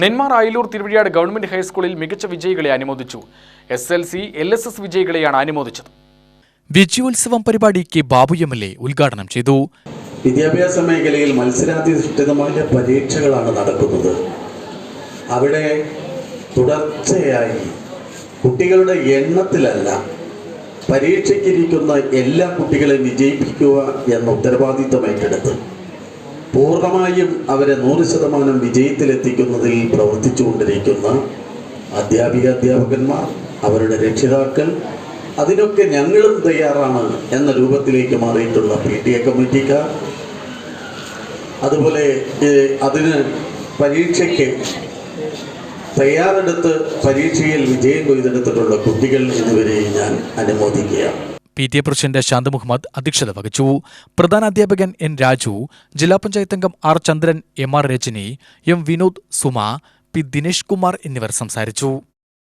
Nenmara Ayalur Thiruvazhiyad government ഹൈസ്കൂളിൽ മികച്ച വിജയികളെ അനുമോദിച്ചു. S L C L S S വിജയികളെയാണ് അനുമോദിച്ചത്. വിജയോത്സവം പരിപാടി K Babu M L A ഉദ്ഘാടനം ചെയ്തു. വിദ്യാഭ്യാസ മേഖലയിൽ മത്സരാധിഷ്ഠിതമായ പരീക്ഷകളാണ് നടക്കുന്നത്. അവിടെ തുടർച്ചയായി കുട്ടികളുടെ എണ്ണത്തിലല്ല പരീക്ഷയ്ക്കിരിക്കുന്ന എല്ലാ കുട്ടികളെയും വിജയിപ്പിക്കുക എന്ന ഉത്തരവാദിത്തം ഏറ്റെടുത്ത്. പൂർണമായും അവരെ നൂറ് ശതമാനം വിജയത്തിലെത്തിക്കുന്നതിൽ പ്രവർത്തിച്ചുകൊണ്ടിരിക്കുന്ന അധ്യാപിക അധ്യാപകന്മാർ അവരുടെ രക്ഷിതാക്കൾ അതിനൊക്കെ ഞങ്ങളും തയ്യാറാണ് എന്ന രൂപത്തിലേക്ക് മാറിയിട്ടുള്ള പി ടി എ കമ്മിറ്റിക്കാർ. അതുപോലെ അതിന് പരീക്ഷയ്ക്ക് തയ്യാറെടുത്ത് പരീക്ഷയിൽ വിജയം കൊയ്തെടുത്തിട്ടുള്ള കുട്ടികൾ എന്നിവരെയും ഞാൻ അനുമോദിക്കുകയാണ്. P T A president Shanth Muhammad അധ്യക്ഷത വഹിച്ചു. പ്രധാന അധ്യാപകൻ എൻ രാജു ജില്ലാ പഞ്ചായത്ത് അംഗം R Chandran M R Rajani M Vinod Suma P Dinesh Kumar എന്നിവർ സംസാരിച്ചു.